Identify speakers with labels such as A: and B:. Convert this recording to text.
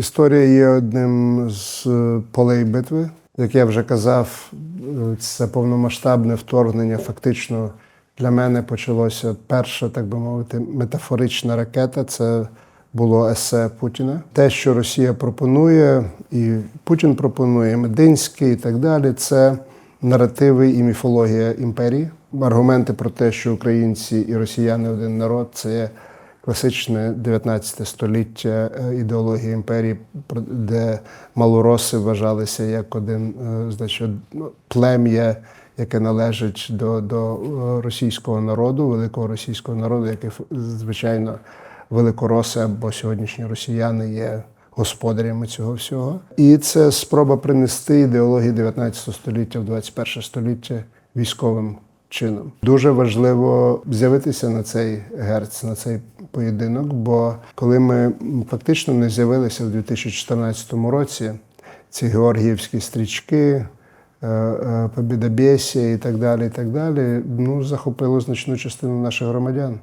A: Історія є одним з е, полей битви. Як я вже казав, це повномасштабне вторгнення фактично для мене почалося перша, так би мовити, метафорична ракета. Це було есе Путіна. Те, що Росія пропонує, і Путін пропонує, Мединський і так далі, це наративи і міфологія імперії. Аргументи про те, що українці і росіяни один народ, це класичне 19 століття е, ідеологія імперії, де малороси вважалися як один е, значить, ну, плем'я, яке належить до, до е, російського народу, великого російського народу, який звичайно великороси або сьогоднішні росіяни є господарями цього всього. І це спроба принести ідеологію 19 століття в 21 століття військовим чином. Дуже важливо з'явитися на цей герц, на цей поєдинок. Бо коли ми фактично не з'явилися в 2014 році, ці георгіївські стрічки. е, е, Побідобєсія і так далі, і так далі, ну захопило значну частину наших громадян.